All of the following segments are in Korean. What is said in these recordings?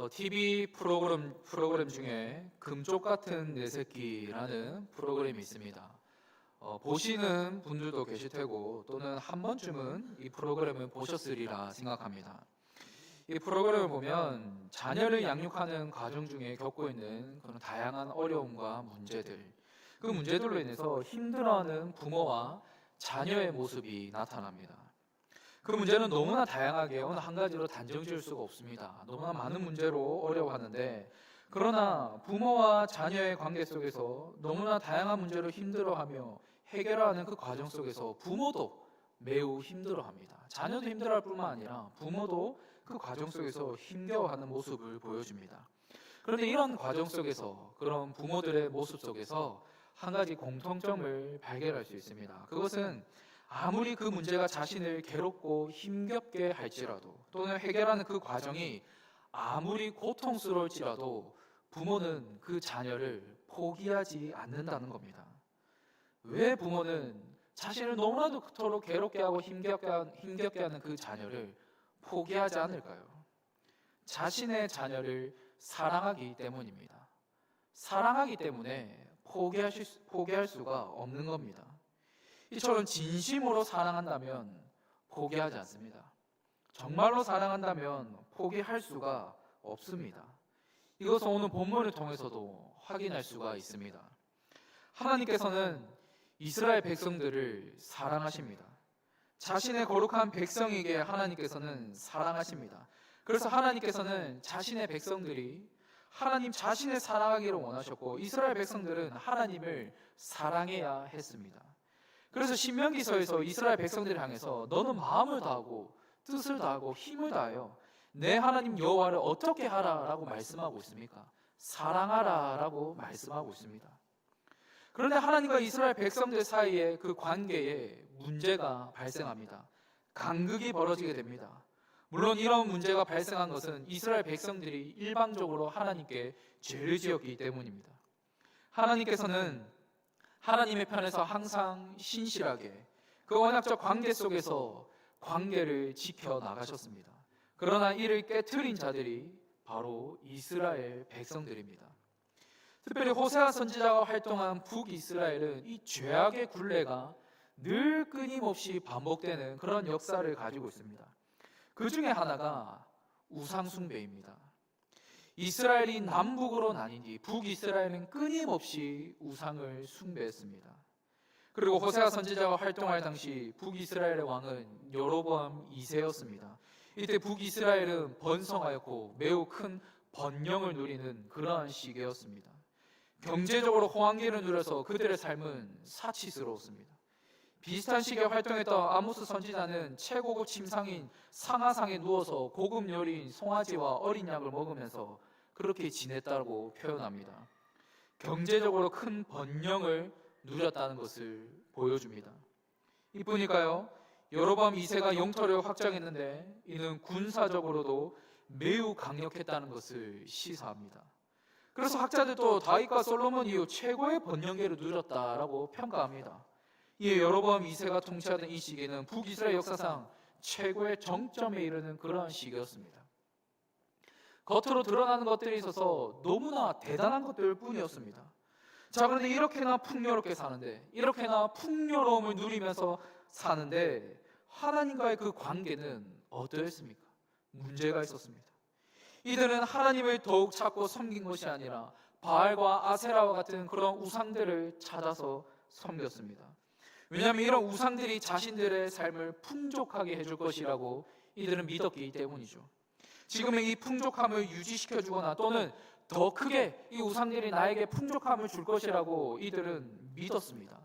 어, TV 프로그램 프로그램 중에 금쪽 같은 내 새끼라는 프로그램이 있습니다. 어, 보시는 분들도 계실 테고 또는 한 번쯤은 이 프로그램을 보셨으리라 생각합니다. 이 프로그램을 보면 자녀를 양육하는 과정 중에 겪고 있는 그런 다양한 어려움과 문제들, 그 문제들로 인해서 힘들어하는 부모와 자녀의 모습이 나타납니다. 그 문제는 너무나 다양하게 어느 한 가지로 단정 지을 수가 없습니다. 너무나 많은 문제로 어려워하는데 그러나 부모와 자녀의 관계 속에서 너무나 다양한 문제로 힘들어하며 해결하는 그 과정 속에서 부모도 매우 힘들어합니다. 자녀도 힘들어할 뿐만 아니라 부모도 그 과정 속에서 힘겨워하는 모습을 보여줍니다. 그런데 이런 과정 속에서 그런 부모들의 모습 속에서 한 가지 공통점을 발견할 수 있습니다. 그것은 아무리 그 문제가 자신을 괴롭고 힘겹게 할지라도 또는 해결하는 그 과정이 아무리 고통스러울지라도 부모는 그 자녀를 포기하지 않는다는 겁니다. 왜 부모는 자신을 너무나도 그토록 괴롭게 하고 힘겹게, 하- 힘겹게 하는 그 자녀를 포기하지 않을까요? 자신의 자녀를 사랑하기 때문입니다. 사랑하기 때문에 포기할, 수, 포기할 수가 없는 겁니다. 이처럼 진심으로 사랑한다면 포기하지 않습니다. 정말로 사랑한다면 포기할 수가 없습니다. 이것은 오늘 본문을 통해서도 확인할 수가 있습니다. 하나님께서는 이스라엘 백성들을 사랑하십니다. 자신의 거룩한 백성에게 하나님께서는 사랑하십니다. 그래서 하나님께서는 자신의 백성들이 하나님 자신을 사랑하기를 원하셨고 이스라엘 백성들은 하나님을 사랑해야 했습니다. 그래서 신명기서에서 이스라엘 백성들을 향해서 너는 마음을 다하고 뜻을 다하고 힘을 다하여 내 하나님 여호와를 어떻게 하라라고 말씀하고 있습니까? 사랑하라라고 말씀하고 있습니다. 그런데 하나님과 이스라엘 백성들 사이에 그 관계에 문제가 발생합니다. 간극이 벌어지게 됩니다. 물론 이런 문제가 발생한 것은 이스라엘 백성들이 일방적으로 하나님께 죄를 지었기 때문입니다. 하나님께서는 하나님의 편에서 항상 신실하게 그 언약적 관계 속에서 관계를 지켜 나가셨습니다. 그러나 이를 깨뜨린 자들이 바로 이스라엘 백성들입니다. 특별히 호세아 선지자가 활동한 북이스라엘은 이 죄악의 굴레가 늘 끊임없이 반복되는 그런 역사를 가지고 있습니다. 그 중에 하나가 우상숭배입니다. 이스라엘이 남북으로 나뉜 뒤 북이스라엘은 끊임없이 우상을 숭배했습니다. 그리고 호세아 선지자가 활동할 당시 북이스라엘의 왕은 여로보암 2세였습니다. 이때 북이스라엘은 번성하였고 매우 큰 번영을 누리는 그러한 시기였습니다. 경제적으로 호황기를 누려서 그들의 삶은 사치스러웠습니다. 비슷한 시기에 활동했던 아모스 선지자는 최고급 침상인 상하상에 누워서 고급 요리인 송아지와 어린 양을 먹으면서 그렇게 지냈다고 표현합니다. 경제적으로 큰 번영을 누렸다는 것을 보여줍니다. 이뿐일까요? 여로밤 2세가 영토를 확장했는데 이는 군사적으로도 매우 강력했다는 것을 시사합니다. 그래서 학자들도 다윗과 솔로몬 이후 최고의 번영계를 누렸다라고 평가합니다. 이에 여로보암 2세가 통치하던 이 시기는 북이스라엘 역사상 최고의 정점에 이르는 그러한 시기였습니다. 겉으로 드러나는 것들이 있어서 너무나 대단한 것들 뿐이었습니다. 자, 그런데 이렇게나 풍요롭게 사는데, 이렇게나 풍요로움을 누리면서 사는데, 하나님과의 그 관계는 어떠했습니까? 문제가 있었습니다. 이들은 하나님을 더욱 찾고 섬긴 것이 아니라 바알과 아세라와 같은 그런 우상들을 찾아서 섬겼습니다. 왜냐하면 이런 우상들이 자신들의 삶을 풍족하게 해줄 것이라고 이들은 믿었기 때문이죠. 지금의 이 풍족함을 유지시켜 주거나 또는 더 크게 이 우상들이 나에게 풍족함을 줄 것이라고 이들은 믿었습니다.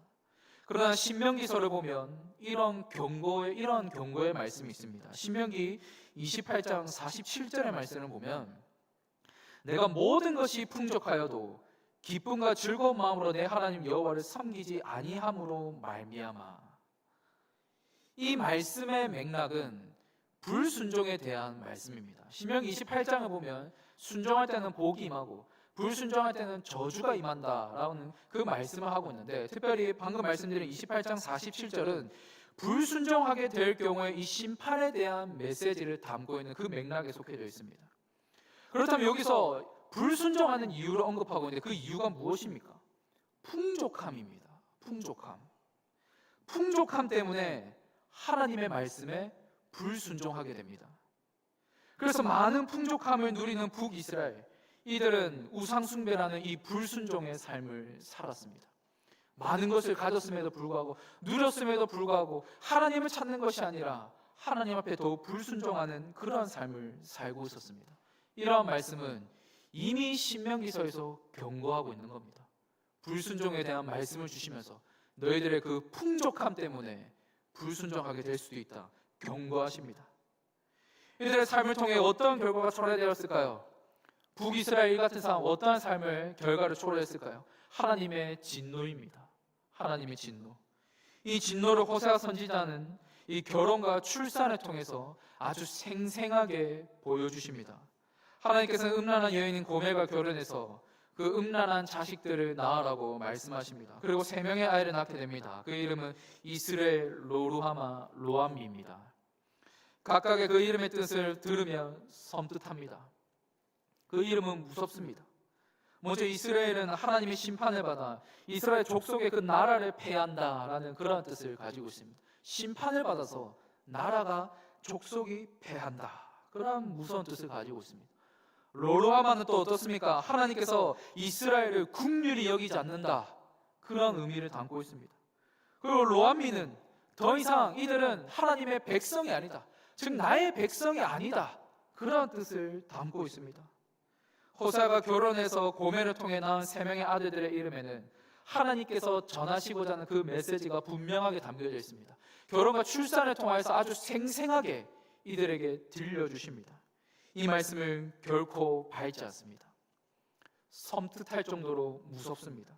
그러나 신명기서를 보면 이런 경고의 이런 경고의 말씀이 있습니다. 신명기 28장 47절의 말씀을 보면 내가 모든 것이 풍족하여도 기쁨과 즐거운 마음으로 내 하나님 여호와를 섬기지 아니함으로 말미암아 이 말씀의 맥락은 불순종에 대한 말씀입니다. 신명기 28장을 보면 순종할 때는 복이 임하고 불순종할 때는 저주가 임한다라는 그 말씀을 하고 있는데 특별히 방금 말씀드린 28장 47절은 불순종하게 될 경우에 이 심판에 대한 메시지를 담고 있는 그 맥락에 속해져 있습니다. 그렇다면 여기서 불순종하는 이유를 언급하고 있는데 그 이유가 무엇입니까? 풍족함입니다. 풍족함. 풍족함 때문에 하나님의 말씀에 불순종하게 됩니다. 그래서 많은 풍족함을 누리는 북이스라엘 이들은 우상숭배라는 이 불순종의 삶을 살았습니다. 많은 것을 가졌음에도 불구하고 누렸음에도 불구하고 하나님을 찾는 것이 아니라 하나님 앞에 더욱 불순종하는 그러한 삶을 살고 있었습니다. 이러한 말씀은 이미 신명기서에서 경고하고 있는 겁니다. 불순종에 대한 말씀을 주시면서 너희들의 그 풍족함 때문에 불순종하게 될 수도 있다. 경고하십니다. 이들의 삶을 통해 어떤 결과가 초래되었을까요? 북이스라엘 같은 사람 어떠한 삶을 결과를 초래했을까요? 하나님의 진노입니다. 하나님의 진노. 이 진노를 호세아 선지자는 이 결혼과 출산을 통해서 아주 생생하게 보여주십니다. 하나님께서는 음란한 여인인 고멜과 결혼해서 그 음란한 자식들을 낳으라고 말씀하십니다. 그리고 세 명의 아이를 낳게 됩니다. 그 이름은 이스라엘 로루하마 로암미입니다. 각각의 그 이름의 뜻을 들으면 섬뜩합니다. 그 이름은 무섭습니다. 먼저 이스라엘은 하나님의 심판을 받아 이스라엘 족속의 그 나라를 패한다라는 그런 뜻을 가지고 있습니다. 심판을 받아서 나라가 족속이 패한다. 그런 무서운 뜻을 가지고 있습니다. 로로하마는 또 어떻습니까? 하나님께서 이스라엘을 국률이 여기지 않는다. 그런 의미를 담고 있습니다. 그리고 로암미는 더 이상 이들은 하나님의 백성이 아니다. 즉 나의 백성이 아니다. 그런 뜻을 담고 있습니다. 호사가 결혼해서 고매를 통해 낳은 세 명의 아들들의 이름에는 하나님께서 전하시고자 하는 그 메시지가 분명하게 담겨져 있습니다. 결혼과 출산을 통하여서 아주 생생하게 이들에게 들려주십니다. 이 말씀을 결코 밟지 않습니다. 섬뜩할 정도로 무섭습니다.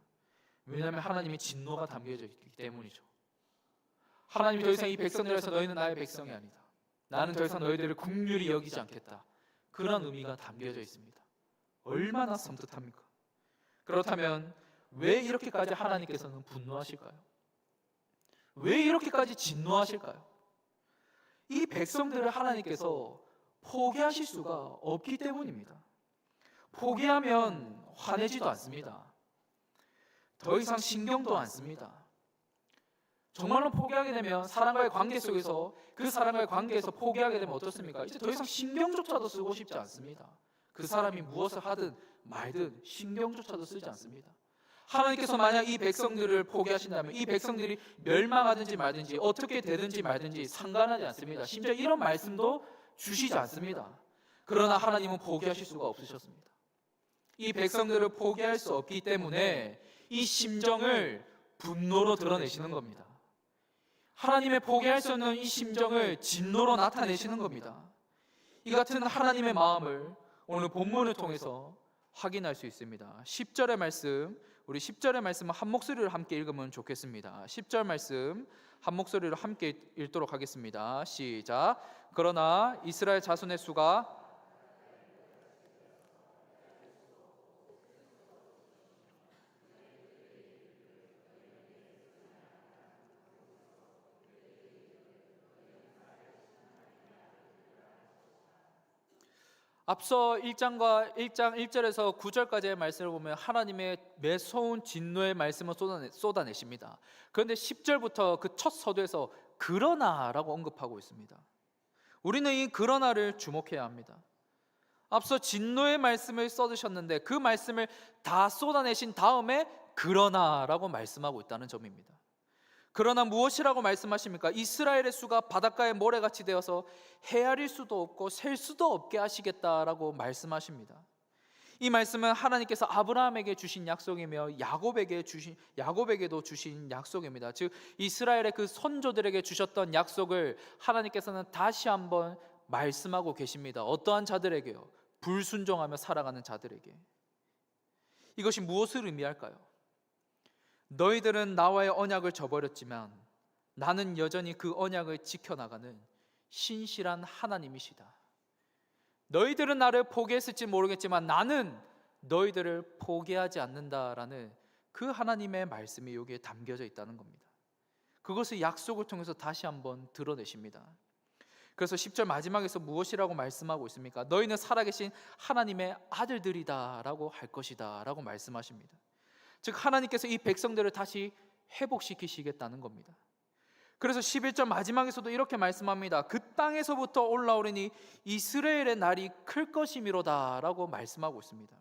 왜냐하면 하나님의 진노가 담겨져 있기 때문이죠. 하나님이 더 이상 이 백성들에서 너희는 나의 백성이 아니다. 나는 더 이상 너희들을 국률이 여기지 않겠다. 그런 의미가 담겨져 있습니다. 얼마나 섬뜩합니까? 그렇다면 왜 이렇게까지 하나님께서는 분노하실까요? 왜 이렇게까지 진노하실까요? 이 백성들을 하나님께서 포기하실 수가 없기 때문입니다. 포기하면 화내지도 않습니다. 더 이상 신경도 안 씁니다. 정말로 포기하게 되면 사람과의 관계 속에서 그 사람과의 관계에서 포기하게 되면 어떻습니까? 이제 더 이상 신경조차도 쓰고 싶지 않습니다. 그 사람이 무엇을 하든 말든 신경조차도 쓰지 않습니다. 하나님께서 만약 이 백성들을 포기하신다면 이 백성들이 멸망하든지 말든지 어떻게 되든지 말든지 상관하지 않습니다. 심지어 이런 말씀도 주시지 않습니다. 그러나 하나님은 포기하실 수가 없으셨습니다. 이 백성들을 포기할 수 없기 때문에 이 심정을 분노로 드러내시는 겁니다. 하나님의 포기할 수 없는 이 심정을 진노로 나타내시는 겁니다. 이 같은 하나님의 마음을 오늘 본문을 통해서 확인할 수 있습니다. 10절의 말씀, 우리 10절의 말씀 한 목소리로 함께 읽으면 좋겠습니다. 10절 말씀 한 목소리로 함께 읽도록 하겠습니다. 시작. 그러나 이스라엘 자손의 수가 앞서 1장과 1장 1절에서 9절까지의 말씀을 보면 하나님의 매서운 진노의 말씀을 쏟아내, 쏟아내 십니다. 그런데 10절부터 그 첫 서두에서 그러나라고 언급하고 있습니다. 우리는 이 그러나를 주목해야 합니다. 앞서 진노의 말씀을 써주셨는데 그 말씀을 다 쏟아내신 다음에 그러나라고 말씀하고 있다는 점입니다. 그러나 무엇이라고 말씀하십니까? 이스라엘의 수가 바닷가의 모래같이 되어서 헤아릴 수도 없고 셀 수도 없게 하시겠다라고 말씀하십니다. 이 말씀은 하나님께서 아브라함에게 주신 약속이며 야곱에게 주신 야곱에게도 주신 약속입니다. 즉 이스라엘의 그 선조들에게 주셨던 약속을 하나님께서는 다시 한번 말씀하고 계십니다. 어떠한 자들에게요? 불순종하며 살아가는 자들에게. 이것이 무엇을 의미할까요? 너희들은 나와의 언약을 저버렸지만 나는 여전히 그 언약을 지켜나가는 신실한 하나님이시다. 너희들은 나를 포기했을지 모르겠지만 나는 너희들을 포기하지 않는다라는 그 하나님의 말씀이 여기에 담겨져 있다는 겁니다. 그것을 약속을 통해서 다시 한번 드러내십니다. 그래서 10절 마지막에서 무엇이라고 말씀하고 있습니까? 너희는 살아계신 하나님의 아들들이다라고 할 것이다라고 말씀하십니다. 즉 하나님께서 이 백성들을 다시 회복시키시겠다는 겁니다. 그래서 11절 마지막에서도 이렇게 말씀합니다. 그 땅에서부터 올라오리니 이스라엘의 날이 클 것이미로다라고 말씀하고 있습니다.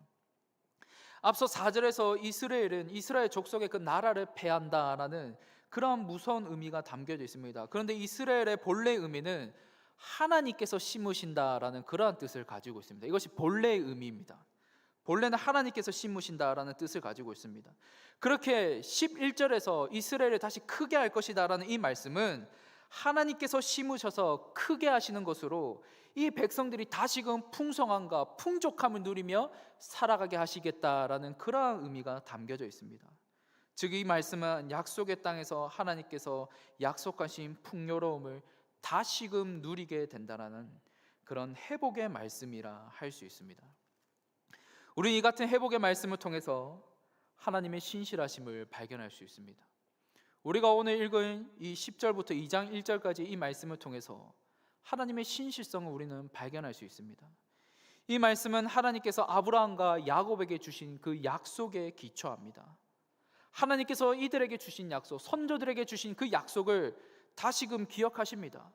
앞서 4절에서 이스라엘은 이스라엘 족속의 그 나라를 패한다라는 그러한 무서운 의미가 담겨져 있습니다. 그런데 이스라엘의 본래 의미는 하나님께서 심으신다라는 그러한 뜻을 가지고 있습니다. 이것이 본래의 의미입니다. 본래는 하나님께서 심으신다라는 뜻을 가지고 있습니다. 그렇게 11절에서 이스라엘을 다시 크게 할 것이다라는 이 말씀은 하나님께서 심으셔서 크게 하시는 것으로 이 백성들이 다시금 풍성함과 풍족함을 누리며 살아가게 하시겠다라는 그러한 의미가 담겨져 있습니다. 즉 이 말씀은 약속의 땅에서 하나님께서 약속하신 풍요로움을 다시금 누리게 된다라는 그런 회복의 말씀이라 할 수 있습니다. 우리 이 같은 회복의 말씀을 통해서 하나님의 신실하심을 발견할 수 있습니다. 우리가 오늘 읽은 이 10절부터 2장 1절까지 이 말씀을 통해서 하나님의 신실성을 우리는 발견할 수 있습니다. 이 말씀은 하나님께서 아브라함과 야곱에게 주신 그 약속에 기초합니다. 하나님께서 이들에게 주신 약속, 선조들에게 주신 그 약속을 다시금 기억하십니다.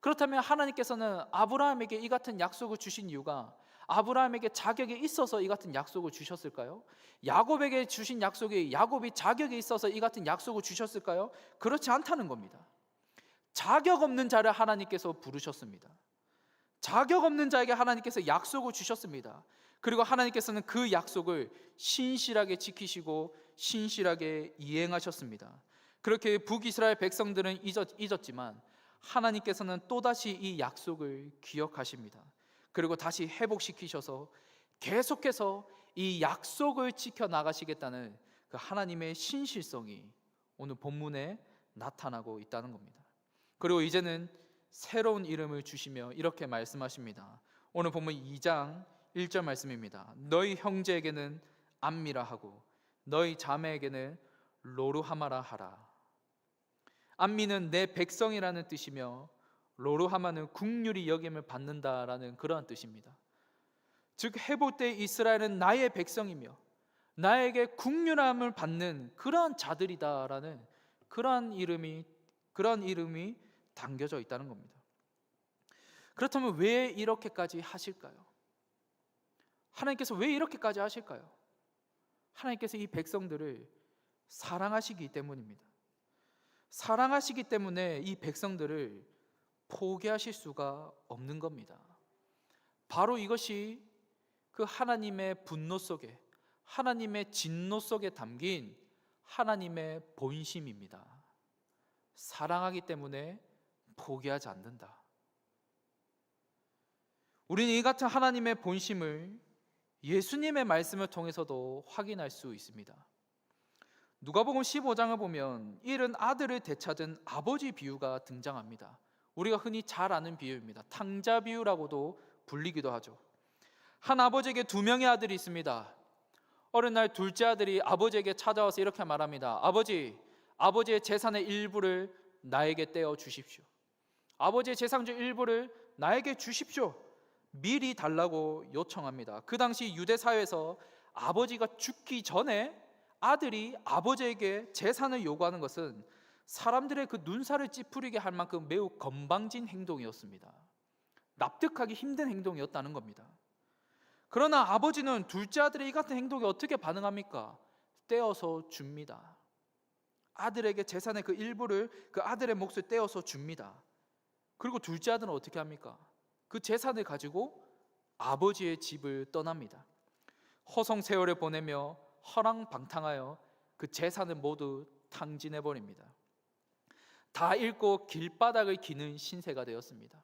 그렇다면 하나님께서는 아브라함에게 이 같은 약속을 주신 이유가 아브라함에게 자격이 있어서 이 같은 약속을 주셨을까요? 야곱에게 주신 약속이 야곱이 자격이 있어서 이 같은 약속을 주셨을까요? 그렇지 않다는 겁니다. 자격 없는 자를 하나님께서 부르셨습니다. 자격 없는 자에게 하나님께서 약속을 주셨습니다. 그리고 하나님께서는 그 약속을 신실하게 지키시고 신실하게 이행하셨습니다. 그렇게 북이스라엘 백성들은 잊었, 잊었지만 하나님께서는 또다시 이 약속을 기억하십니다. 그리고 다시 회복시키셔서 계속해서 이 약속을 지켜 나가시겠다는 그 하나님의 신실성이 오늘 본문에 나타나고 있다는 겁니다. 그리고 이제는 새로운 이름을 주시며 이렇게 말씀하십니다. 오늘 본문 2장 1절 말씀입니다. 너희 형제에게는 암미라 하고 너희 자매에게는 로루하마라 하라. 암미는 내 백성이라는 뜻이며 로루하마는 국률이 여김을 받는다라는 그러한 뜻입니다. 즉 해볼 때 이스라엘은 나의 백성이며 나에게 국률함을 받는 그러한 자들이다라는 그러한 이름이 그러한 이름이 담겨져 있다는 겁니다. 그렇다면 왜 이렇게까지 하실까요? 하나님께서 왜 이렇게까지 하실까요? 하나님께서 이 백성들을 사랑하시기 때문입니다. 사랑하시기 때문에 이 백성들을 포기하실 수가 없는 겁니다. 바로 이것이 그 하나님의 분노 속에 하나님의 진노 속에 담긴 하나님의 본심입니다. 사랑하기 때문에 포기하지 않는다. 우리는 이 같은 하나님의 본심을 예수님의 말씀을 통해서도 확인할 수 있습니다. 누가복음 15장을 보면 이른 아들을 되찾은 아버지 비유가 등장합니다. 우리가 흔히 잘 아는 비유입니다. 탕자 비유라고도 불리기도 하죠. 한 아버지에게 두 명의 아들이 있습니다. 어느 날 둘째 아들이 아버지에게 찾아와서 이렇게 말합니다. 아버지, 아버지의 재산의 일부를 나에게 떼어 주십시오. 아버지의 재산 중 일부를 나에게 주십시오. 미리 달라고 요청합니다. 그 당시 유대 사회에서 아버지가 죽기 전에 아들이 아버지에게 재산을 요구하는 것은 사람들의 그 눈살을 찌푸리게 할 만큼 매우 건방진 행동이었습니다. 납득하기 힘든 행동이었다는 겁니다. 그러나 아버지는 둘째 아들의 이 같은 행동에 어떻게 반응합니까? 떼어서 줍니다. 아들에게 재산의 그 일부를 그 아들의 몫을 떼어서 줍니다. 그리고 둘째 아들은 어떻게 합니까? 그 재산을 가지고 아버지의 집을 떠납니다. 허송세월을 보내며 허랑방탕하여 그 재산을 모두 탕진해 버립니다. 다 잃고 길바닥을 기는 신세가 되었습니다.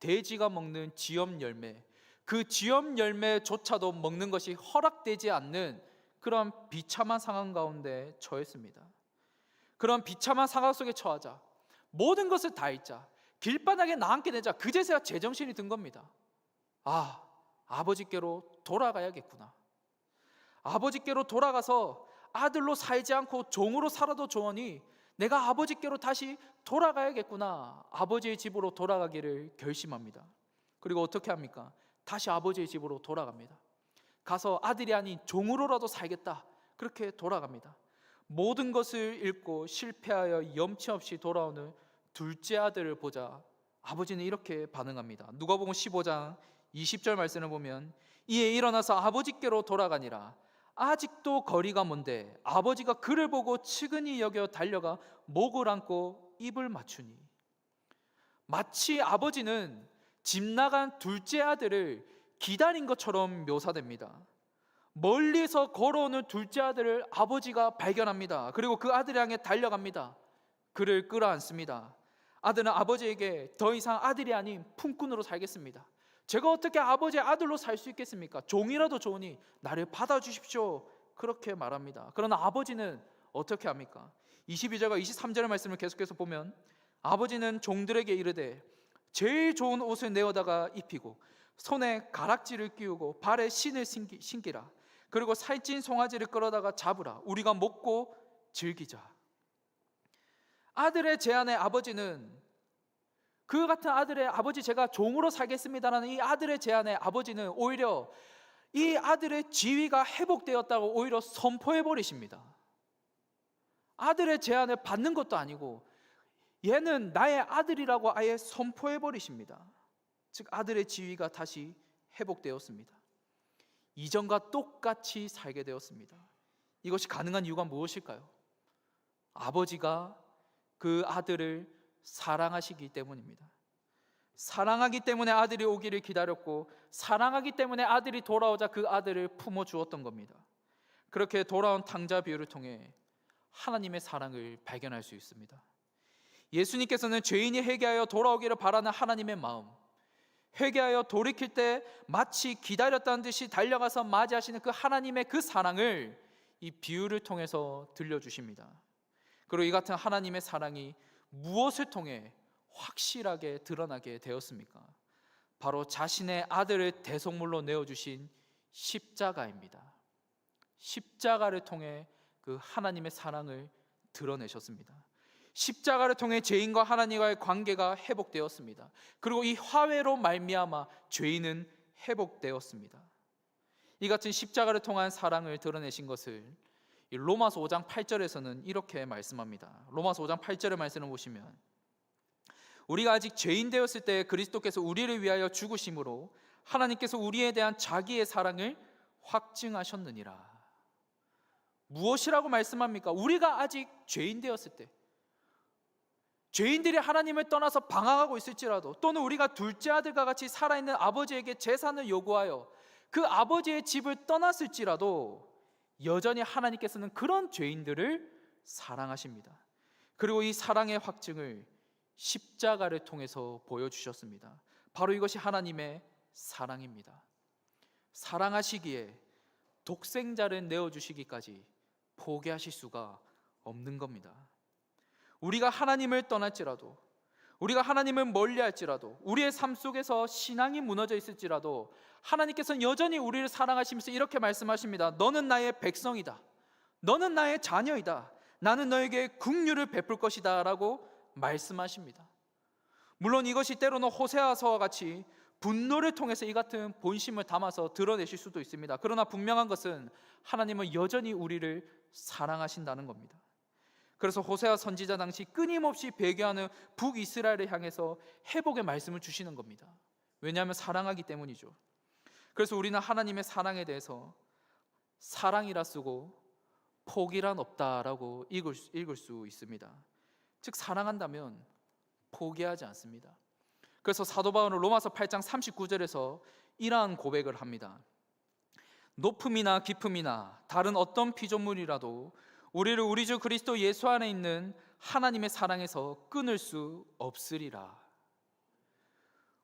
돼지가 먹는 지엄 열매, 그 지엄 열매조차도 먹는 것이 허락되지 않는 그런 비참한 상황 가운데 처했습니다. 그런 비참한 상황 속에 처하자 모든 것을 다 잃자 길바닥에 나앉게 되자 그제서야 제정신이 든 겁니다. 아, 아버지께로 돌아가야겠구나. 아버지께로 돌아가서 아들로 살지 않고 종으로 살아도 좋으니 내가 아버지께로 다시 돌아가야겠구나. 아버지의 집으로 돌아가기를 결심합니다. 그리고 어떻게 합니까? 다시 아버지의 집으로 돌아갑니다. 가서 아들이 아닌 종으로라도 살겠다. 그렇게 돌아갑니다. 모든 것을 잃고 실패하여 염치 없이 돌아오는 둘째 아들을 보자 아버지는 이렇게 반응합니다. 누가복음 15장 20절 말씀을 보면 이에 일어나서 아버지께로 돌아가니라 아직도 거리가 먼데 아버지가 그를 보고 측은히 여겨 달려가 목을 안고 입을 맞추니 마치 아버지는 집 나간 둘째 아들을 기다린 것처럼 묘사됩니다. 멀리서 걸어오는 둘째 아들을 아버지가 발견합니다. 그리고 그 아들 향해 달려갑니다. 그를 끌어안습니다. 아들은 아버지에게 더 이상 아들이 아닌 품꾼으로 살겠습니다. 제가 어떻게 아버지의 아들로 살 수 있겠습니까? 종이라도 좋으니 나를 받아주십시오. 그렇게 말합니다. 그러나 아버지는 어떻게 합니까? 22절과 23절의 말씀을 계속해서 보면 아버지는 종들에게 이르되 제일 좋은 옷을 내어다가 입히고 손에 가락지를 끼우고 발에 신을 신기, 신기라 그리고 살찐 송아지를 끌어다가 잡으라 우리가 먹고 즐기자 아들의 제안에 아버지는 그 같은 아들의 아버지 제가 종으로 살겠습니다라는 이 아들의 제안에 아버지는 오히려 이 아들의 지위가 회복되었다고 오히려 선포해 버리십니다. 아들의 제안을 받는 것도 아니고 얘는 나의 아들이라고 아예 선포해 버리십니다. 즉 아들의 지위가 다시 회복되었습니다. 이전과 똑같이 살게 되었습니다. 이것이 가능한 이유가 무엇일까요? 아버지가 그 아들을 사랑하시기 때문입니다. 사랑하기 때문에 아들이 오기를 기다렸고 사랑하기 때문에 아들이 돌아오자 그 아들을 품어 주었던 겁니다. 그렇게 돌아온 탕자 비유를 통해 하나님의 사랑을 발견할 수 있습니다. 예수님께서는 죄인이 회개하여 돌아오기를 바라는 하나님의 마음, 회개하여 돌이킬 때 마치 기다렸다는 듯이 달려가서 맞이하시는 그 하나님의 그 사랑을 이 비유를 통해서 들려주십니다. 그리고 이 같은 하나님의 사랑이 무엇을 통해 확실하게 드러나게 되었습니까? 바로 자신의 아들을 대속물로 내어주신 십자가입니다. 십자가를 통해 그 하나님의 사랑을 드러내셨습니다. 십자가를 통해 죄인과 하나님과의 관계가 회복되었습니다. 그리고 이 화해로 말미암아 죄인은 회복되었습니다. 이 같은 십자가를 통한 사랑을 드러내신 것을 로마서 5장 8절에서는 이렇게 말씀합니다. 로마서 5장 8절의 말씀을 보시면 우리가 아직 죄인 되었을 때 그리스도께서 우리를 위하여 죽으심으로 하나님께서 우리에 대한 자기의 사랑을 확증하셨느니라. 무엇이라고 말씀합니까? 우리가 아직 죄인 되었을 때 죄인들이 하나님을 떠나서 방황하고 있을지라도 또는 우리가 둘째 아들과 같이 살아있는 아버지에게 재산을 요구하여 그 아버지의 집을 떠났을지라도 여전히 하나님께서는 그런 죄인들을 사랑하십니다. 그리고 이 사랑의 확증을 십자가를 통해서 보여주셨습니다. 바로 이것이 하나님의 사랑입니다. 사랑하시기에 독생자를 내어주시기까지 포기하실 수가 없는 겁니다. 우리가 하나님을 떠날지라도 우리가 하나님을 멀리 할지라도 우리의 삶 속에서 신앙이 무너져 있을지라도 하나님께서는 여전히 우리를 사랑하시면서 이렇게 말씀하십니다. 너는 나의 백성이다. 너는 나의 자녀이다. 나는 너에게 국류를 베풀 것이다라고 말씀하십니다. 물론 이것이 때로는 호세아서와 같이 분노를 통해서 이 같은 본심을 담아서 드러내실 수도 있습니다. 그러나 분명한 것은 하나님은 여전히 우리를 사랑하신다는 겁니다. 그래서 호세아 선지자 당시 끊임없이 배교하는 북이스라엘을 향해서 회복의 말씀을 주시는 겁니다. 왜냐하면 사랑하기 때문이죠. 그래서 우리는 하나님의 사랑에 대해서 사랑이라 쓰고 포기란 없다라고 읽을, 수, 읽을 수 있습니다. 즉 사랑한다면 포기하지 않습니다. 그래서 사도 바울은 로마서 8장 39절에서 이러한 고백을 합니다. 높음이나 깊음이나 다른 어떤 피조물이라도 우리를 우리 주 그리스도 예수 안에 있는 하나님의 사랑에서 끊을 수 없으리라.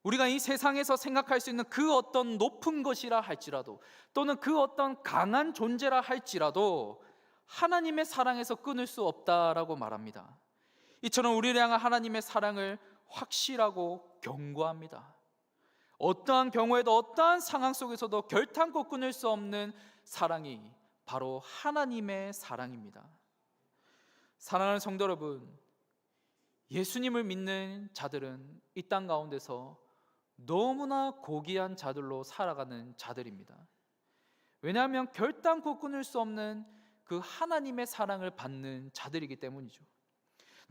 우리가 이 세상에서 생각할 수 있는 그 어떤 높은 것이라 할지라도 또는 그 어떤 강한 존재라 할지라도 하나님의 사랑에서 끊을 수 없다라고 말합니다. 이처럼 우리를 향한 하나님의 사랑을 확실하고 경고합니다. 어떠한 경우에도 어떠한 상황 속에서도 결탄코 끊을 수 없는 사랑이 바로 하나님의 사랑입니다. 사랑하는 성도 여러분, 예수님을 믿는 자들은 이 땅 가운데서 너무나 고귀한 자들로 살아가는 자들입니다. 왜냐하면 결단코 끊을 수 없는 그 하나님의 사랑을 받는 자들이기 때문이죠.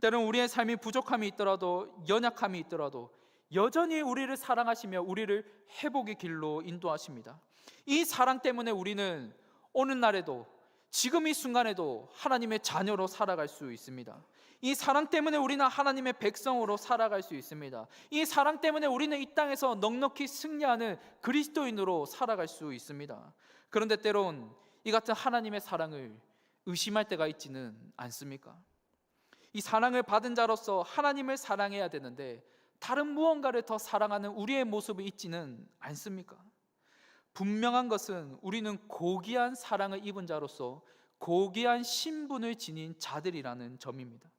때론 우리의 삶이 부족함이 있더라도 연약함이 있더라도 여전히 우리를 사랑하시며 우리를 회복의 길로 인도하십니다. 이 사랑 때문에 우리는 오늘날에도 지금 이 순간에도 하나님의 자녀로 살아갈 수 있습니다. 이 사랑 때문에 우리는 하나님의 백성으로 살아갈 수 있습니다. 이 사랑 때문에 우리는 이 땅에서 넉넉히 승리하는 그리스도인으로 살아갈 수 있습니다. 그런데 때론 이 같은 하나님의 사랑을 의심할 때가 있지는 않습니까? 이 사랑을 받은 자로서 하나님을 사랑해야 되는데 다른 무언가를 더 사랑하는 우리의 모습이 있지는 않습니까? 분명한 것은 우리는 고귀한 사랑을 입은 자로서 고귀한 신분을 지닌 자들이라는 점입니다.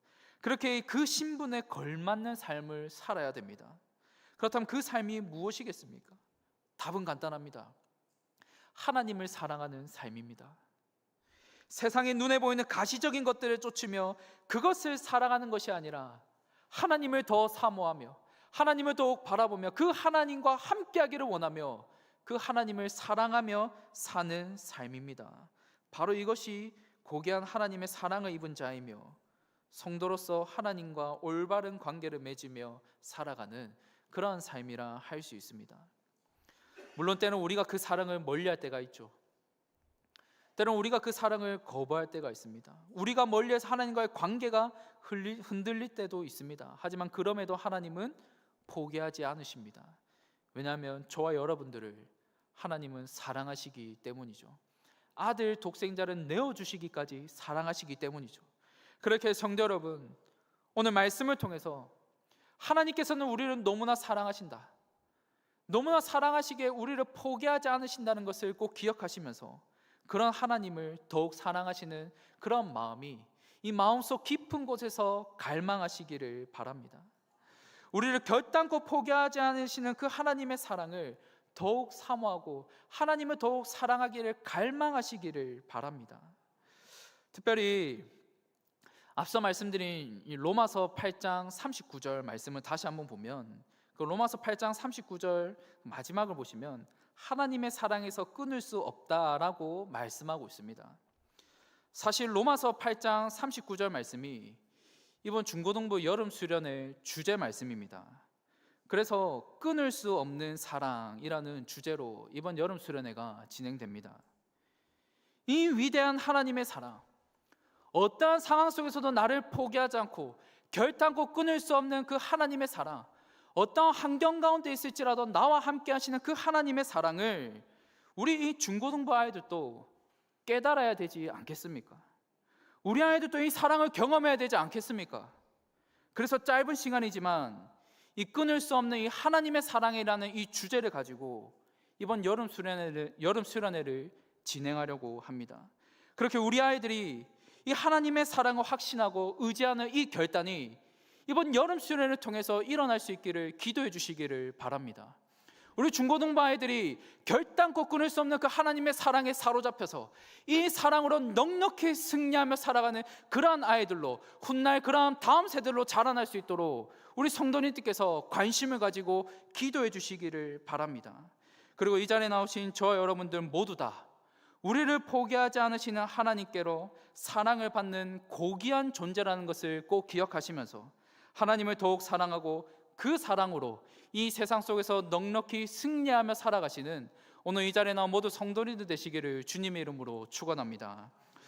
그렇게 그 신분에 걸맞는 삶을 살아야 됩니다. 그렇다면 그 삶이 무엇이겠습니까? 답은 간단합니다. 하나님을 사랑하는 삶입니다. 세상의 눈에 보이는 가시적인 것들을 쫓으며 그것을 사랑하는 것이 아니라 하나님을 더 사모하며 하나님을 더욱 바라보며 그 하나님과 함께하기를 원하며 그 하나님을 사랑하며 사는 삶입니다. 바로 이것이 고귀한 하나님의 사랑을 입은 자이며 성도로서 하나님과 올바른 관계를 맺으며 살아가는 그러한 삶이라 할 수 있습니다. 물론 때는 우리가 그 사랑을 멀리할 때가 있죠. 때론 우리가 그 사랑을 거부할 때가 있습니다. 우리가 멀리해서 하나님과의 관계가 흔들릴 때도 있습니다. 하지만 그럼에도 하나님은 포기하지 않으십니다. 왜냐하면 저와 여러분들을 하나님은 사랑하시기 때문이죠. 아들 독생자를 내어 주시기까지 사랑하시기 때문이죠. 그렇게 성도 여러분, 오늘 말씀을 통해서 하나님께서는 우리를 너무나 사랑하신다. 너무나 사랑하시기에 우리를 포기하지 않으신다는 것을 꼭 기억하시면서 그런 하나님을 더욱 사랑하시는 그런 마음이 이 마음속 깊은 곳에서 갈망하시기를 바랍니다. 우리를 결단코 포기하지 않으시는 그 하나님의 사랑을 더욱 사모하고 하나님을 더욱 사랑하기를 갈망하시기를 바랍니다. 특별히 앞서 말씀드린 이 로마서 8장 39절 말씀을 다시 한번 보면 그 로마서 8장 39절 마지막을 보시면 하나님의 사랑에서 끊을 수 없다라고 말씀하고 있습니다. 사실 로마서 8장 39절 말씀이 이번 중고등부 여름 수련의 주제 말씀입니다. 그래서 끊을 수 없는 사랑이라는 주제로 이번 여름 수련회가 진행됩니다. 이 위대한 하나님의 사랑, 어떠한 상황 속에서도 나를 포기하지 않고 결단코 끊을 수 없는 그 하나님의 사랑, 어떠한 환경 가운데 있을지라도 나와 함께 하시는 그 하나님의 사랑을 우리 이 중고등부 아이들도 깨달아야 되지 않겠습니까? 우리 아이들도 이 사랑을 경험해야 되지 않겠습니까? 그래서 짧은 시간이지만 이 끊을 수 없는 이 하나님의 사랑이라는 이 주제를 가지고 이번 여름 수련회를 여름 수련회를 진행하려고 합니다. 그렇게 우리 아이들이 이 하나님의 사랑을 확신하고 의지하는 이 결단이 이번 여름 수련을 통해서 일어날 수 있기를 기도해 주시기를 바랍니다. 우리 중고등부 아이들이 결단코 끊을 수 없는 그 하나님의 사랑에 사로잡혀서 이 사랑으로 넉넉히 승리하며 살아가는 그러한 아이들로 훗날 그러한 다음 세대로 자라날 수 있도록 우리 성도님들께서 관심을 가지고 기도해 주시기를 바랍니다. 그리고 이 자리에 나오신 저와 여러분들 모두 다 우리를 포기하지 않으시는 하나님께로 사랑을 받는 고귀한 존재라는 것을 꼭 기억하시면서 하나님을 더욱 사랑하고 그 사랑으로 이 세상 속에서 넉넉히 승리하며 살아가시는 오늘 이 자리에 나온 모두 성도님들 되시기를 주님의 이름으로 축원합니다.